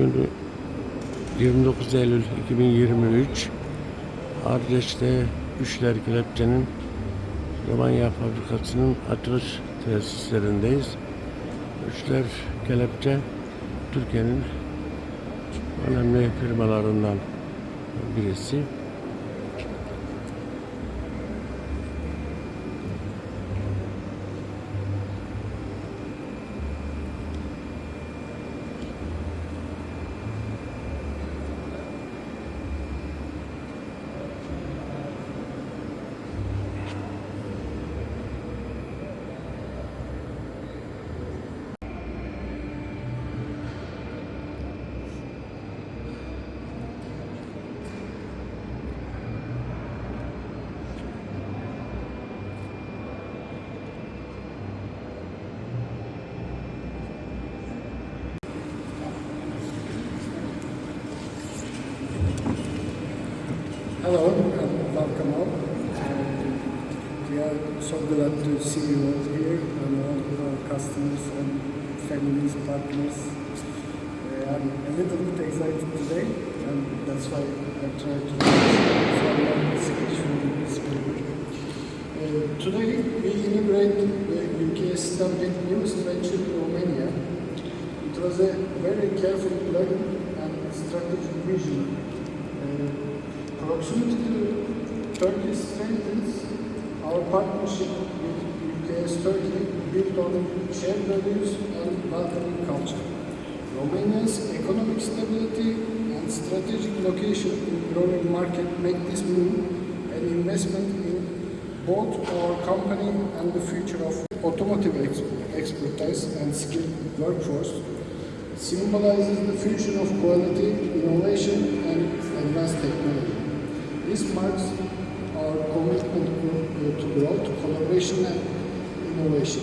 Bugün 29 Eylül 2023 Ardeş'te Üçler Kelepçe'nin Romanya fabrikasının açılış tesislerindeyiz. Üçler Kelepçe Türkiye'nin önemli firmalarından birisi. Hello and welcome all. Uh, We are so glad to see you all here and all our customers and families, partners. Uh, I'm a little bit excited today and that's why I try to follow speech from this paper. Uh, Today we inaugurate the UK stamping newest venture in Romania. It was a very careful plan and strategic vision Proximity to Turkey strengthens our partnership with UK's Turkey built on shared values and welcoming culture. Romania's economic stability and strategic location in growing market make this move an investment in both our company and the future of automotive ex- expertise and skilled workforce symbolizes the fusion of quality, innovation, and advanced technology. This marks our commitment to- growth, collaboration, and innovation.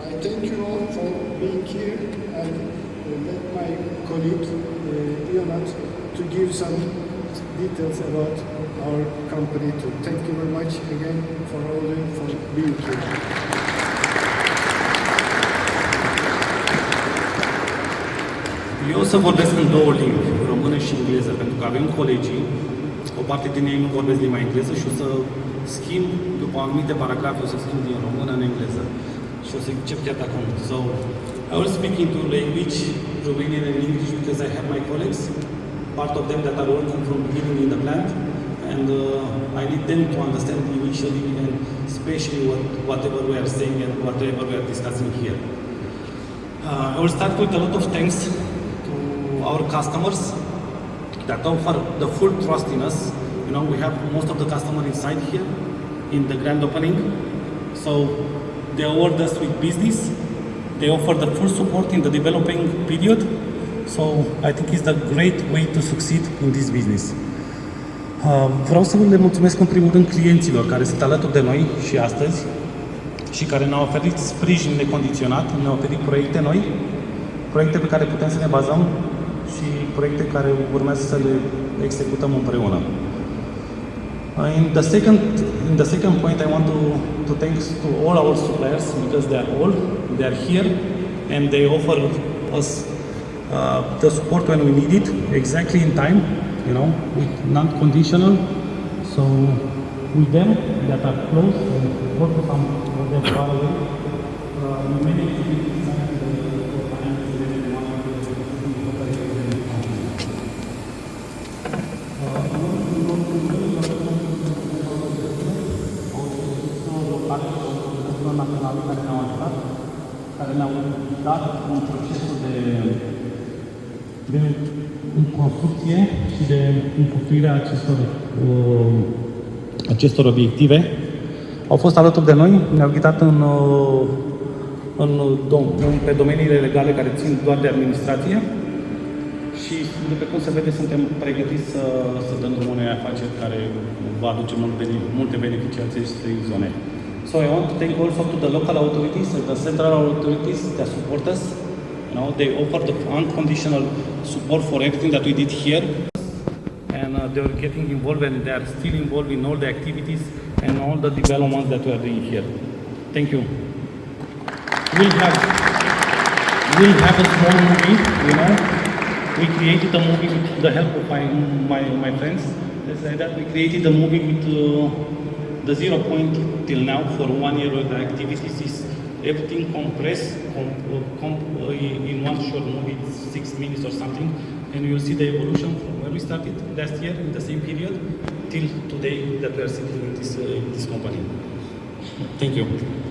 I thank you all for being here and uh, let my colleague uh, Ionat to give some details about our company too. Thank you very much again for all you for being here. Eu o să vorbesc în două limbi, română și engleză, pentru că avem colegii, parte din ei nu vorbesc limba engleză și o să schimb, după anumite paragrafe, o să schimb din română în engleză. Și o să încep chiar acum. So, I will speak in two language, Romanian and English, because I have my colleagues, part of them that are working from beginning in the plant, and uh, I need them to understand initially and especially what, whatever we are saying and whatever we are discussing here. Uh, I will start with a lot of thanks to our customers that offer the full trust in us. You know, we have most of the customer inside here in the grand opening. So they award us with business. They offer the full support in the developing period. So I think it's the great way to succeed in this business. Uh, Vreau să le mulțumesc în primul rând clienților care sunt alături de noi și astăzi și care ne-au oferit sprijin necondiționat, ne-au oferit proiecte noi, proiecte pe care putem să ne bazăm și proiecte care urmează să le executăm împreună. Uh, In the second, in the second point, I want to, to thanks to all our suppliers because they are all, they are here, and they offer us uh, the support when we need it, exactly in time, you know, with non-conditional. So with them that are close and also some of them far away, uh, naționale care ne-au ajutat, care ne-au dat în procesul de, de în construcție și de înfăptuirea acestor, uh, acestor obiective. Au fost alături de noi, ne-au ghidat în, uh, în, dom- în, pe domeniile legale care țin doar de administrație și, după cum se vede, suntem pregătiți să, să dăm drumul unei afaceri care va aduce mult bene- multe beneficii acestei zone. So I want to thank also to the local authorities and the central authorities that support us. You know, they offer the unconditional support for everything that we did here. And uh, they are getting involved and they are still involved in all the activities and all the developments that we are doing here. Thank you. We'll have, we'll have a small movie, you know, we created a movie with the help of my my, my friends. Let's say that we created a movie with uh, the zero point till now for one year of the activities is everything compressed com, uh, com, uh, in one short movie, six minutes or something, and you'll see the evolution from where we started last year in the same period till today that we are sitting in this uh, in this company. Thank you.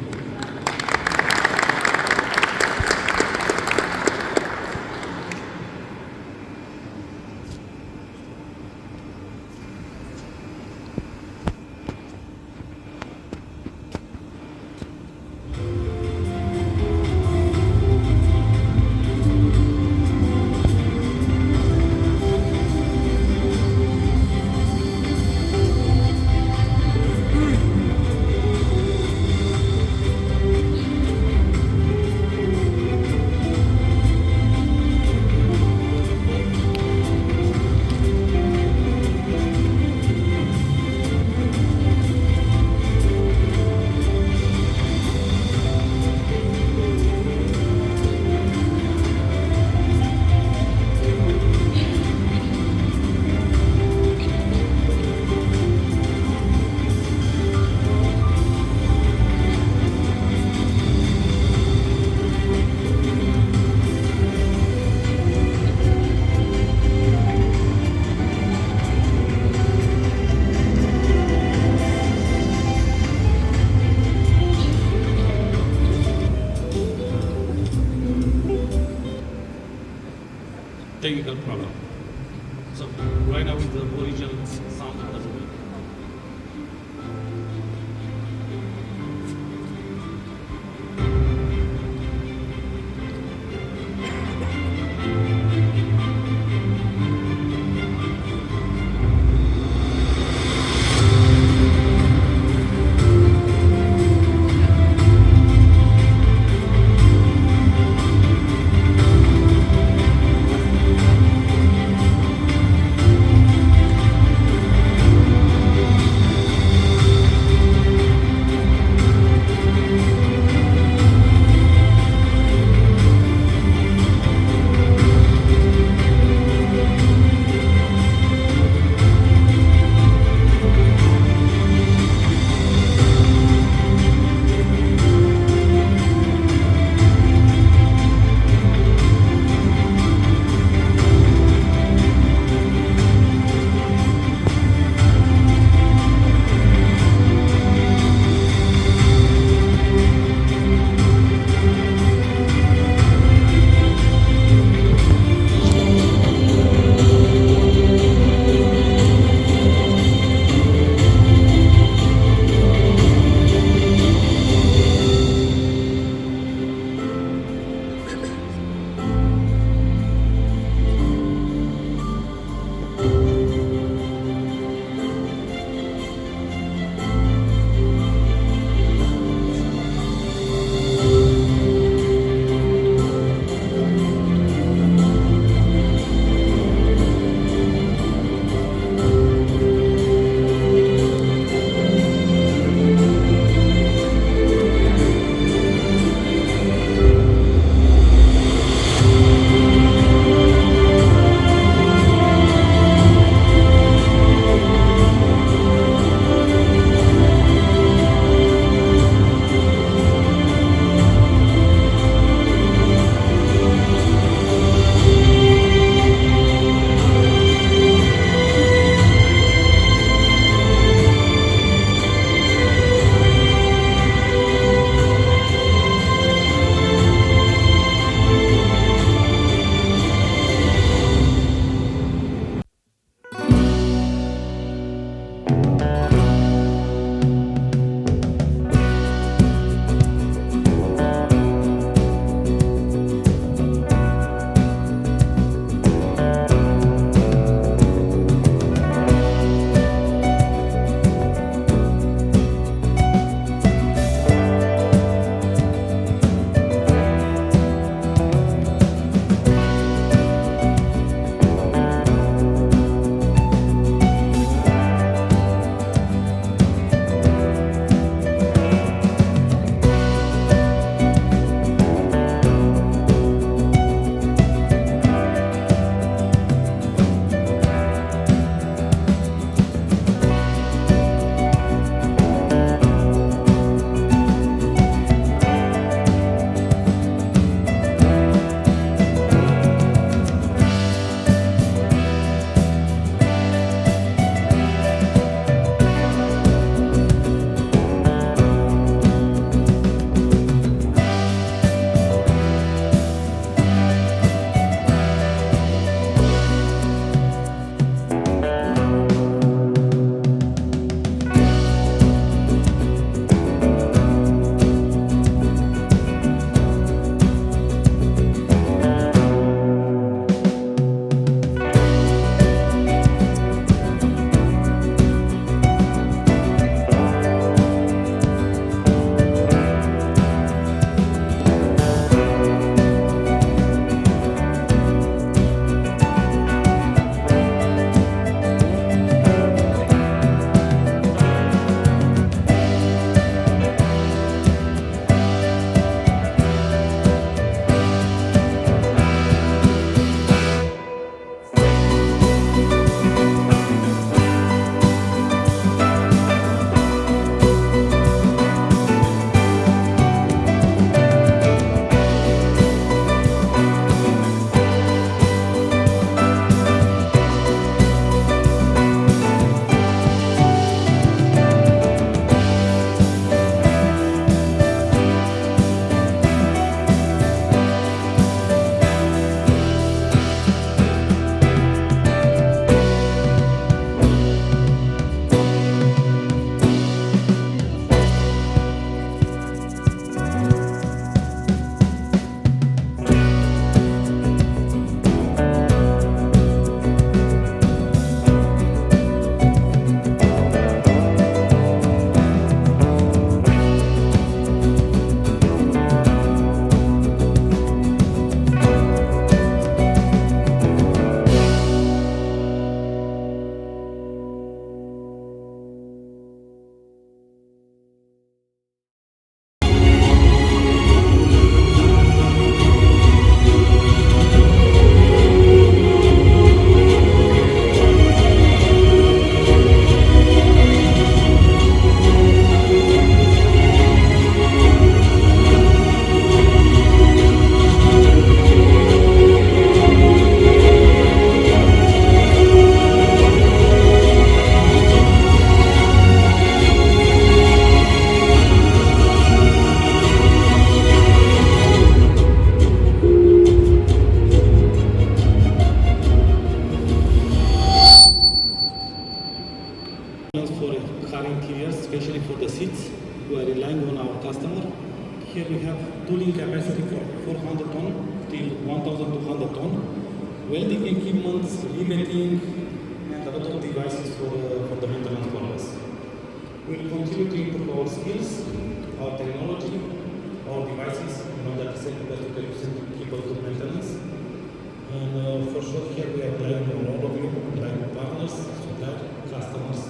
And uh, for sure, here we are relying on all of you, like partners, suppliers, customers,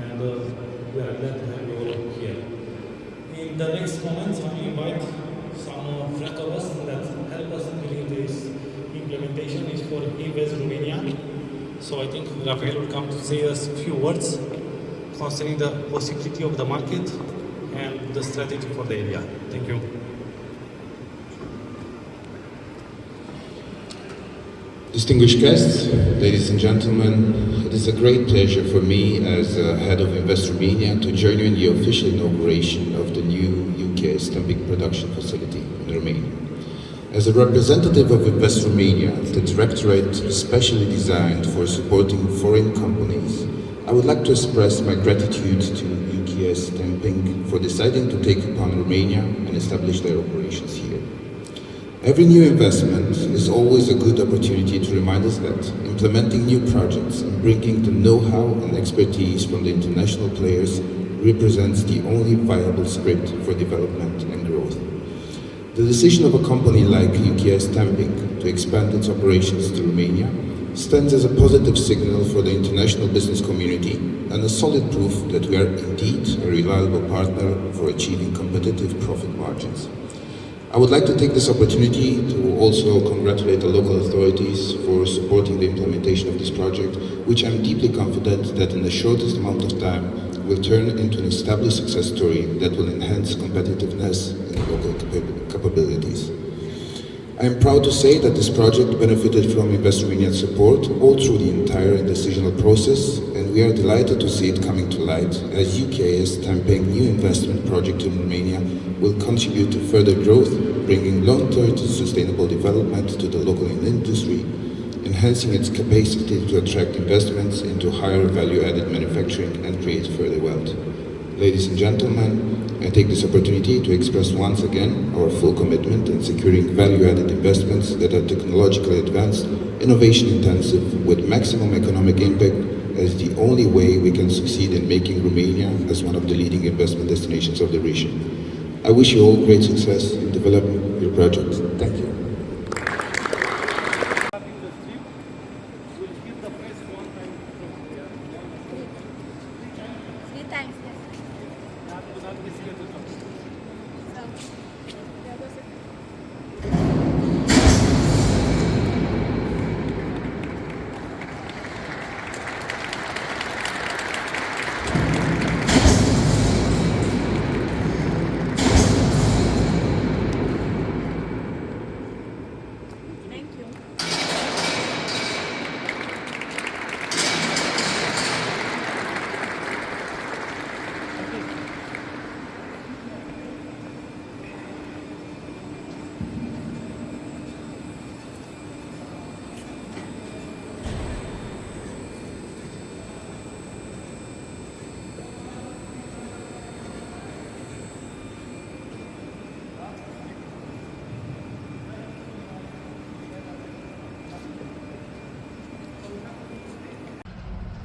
and uh, we are glad to have you all here. In the next moments, I invite some friends of us that help us during this implementation is for Invest Romania. So I think Rafael will come to say us a few words concerning the possibility of the market and the strategy for the area. Thank you. Distinguished guests, ladies and gentlemen, it is a great pleasure for me as uh, head of Invest Romania to join you in the official inauguration of the new UK Stambik production facility in Romania. As a representative of Invest Romania, the directorate specially designed for supporting foreign companies, I would like to express my gratitude to UKS Stamping for deciding to take upon Romania and establish their operations here. Every new investment is always a good opportunity to remind us that implementing new projects and bringing the know-how and expertise from the international players represents the only viable script for development and growth. The decision of a company like UKS Stamping to expand its operations to Romania stands as a positive signal for the international business community and a solid proof that we are indeed a reliable partner for achieving competitive profit margins. I would like to take this opportunity to also congratulate the local authorities for supporting the implementation of this project, which I'm deeply confident that in the shortest amount of time will turn into an established success story that will enhance competitiveness and local capa- capabilities. I am proud to say that this project benefited from Invest Romania's support all through the entire decisional process, and we are delighted to see it coming to light as UK's Tamping new investment project in Romania will contribute to further growth, bringing long-term sustainable development to the local industry, enhancing its capacity to attract investments into higher value-added manufacturing and create further wealth. Ladies and gentlemen, I take this opportunity to express once again our full commitment in securing value-added investments that are technologically advanced, innovation-intensive, with maximum economic impact as the only way we can succeed in making Romania as one of the leading investment destinations of the region. I wish you all great success in developing your projects.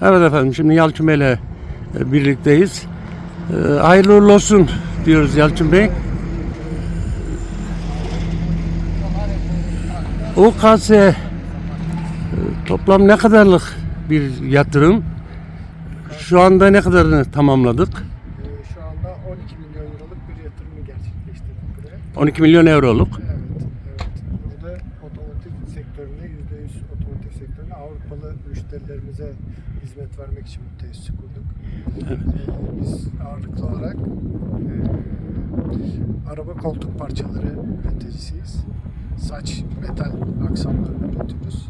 Evet efendim şimdi Yalçın Bey'le e, birlikteyiz. E, Hayırlı uğurlu olsun diyoruz Yalçın Bey. OKS e, toplam ne kadarlık bir yatırım? Şu anda ne kadarını tamamladık? Şu anda 12 milyon euroluk bir yatırımı gerçekleştirdik buraya. 12 milyon euroluk. Evet. Ee, Biz ağırlıklı olarak e, araba koltuk parçaları üreticisiyiz. Saç metal aksamları üretiyoruz.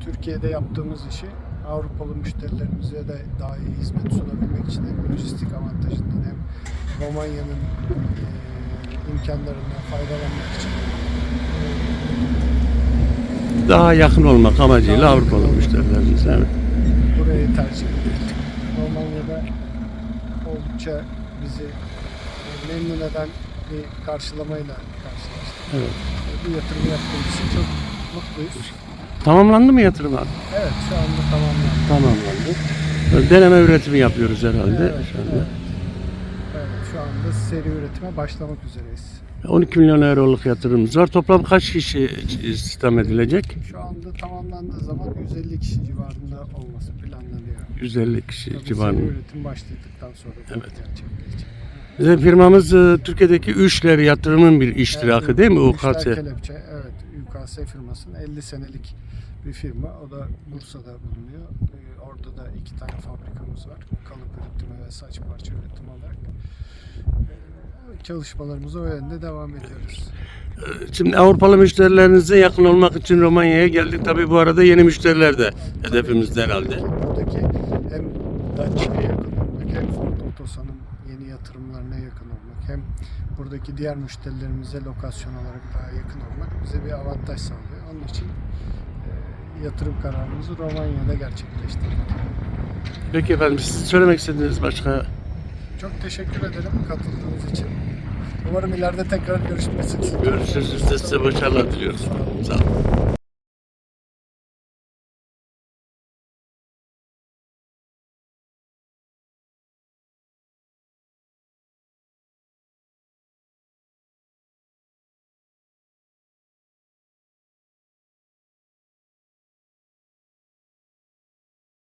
Türkiye'de yaptığımız işi Avrupalı müşterilerimize de daha iyi hizmet sunabilmek için hem lojistik avantajından hem Romanya'nın e, imkanlarından faydalanmak için Daha yakın olmak amacıyla Avrupalı müşterilerimiz. Evet. burayı tercih ettik. Oldukça bizi memnun eden bir karşılamayla karşılaştık. Evet. E, Bu yatırımı yaptığımız için çok mutluyuz. Tamamlandı mı yatırım abi? Evet şu anda tamamlandı. Tamamlandı. Deneme üretimi yapıyoruz herhalde Evet, şu anda. evet. Evet, şu anda seri üretime başlamak üzereyiz. 12 milyon euroluk yatırımımız var. Toplam kaç kişi istihdam edilecek? Şu anda tamamlandığı zaman 150 kişi civarında olması planlanıyor. 150 kişi Tabii civarında. üretim başladıktan sonra Evet. gerçekleşecek. Bizim firmamız e, Türkiye'deki Üçler yatırımın bir iştirakı Evet, değil mi? Üçler UKS. Kelepçe, evet. UKS firmasının 50 senelik bir firma. O da Bursa'da bulunuyor. Ee, Orada da iki tane fabrikamız var. Kalıp üretimi ve saç parça üretimi olarak. Çalışmalarımıza o yönde devam ediyoruz. Şimdi Avrupalı müşterilerinize yakın olmak için Romanya'ya geldik. Tabii bu arada yeni müşteriler de hedefimizde herhalde. Buradaki hem Dacia'ya yakın olmak hem Ford Otosan'ın yeni yatırımlarına yakın olmak hem buradaki diğer müşterilerimize lokasyon olarak daha yakın olmak bize bir avantaj sağlıyor. Onun için e, yatırım kararımızı Romanya'da gerçekleştirdik. Peki efendim siz söylemek istediğiniz başka Çok teşekkür ederim katıldığınız için. Umarım ileride tekrar görüşmek için. görüşürüz. Size başarılar diliyoruz. Sağ olun.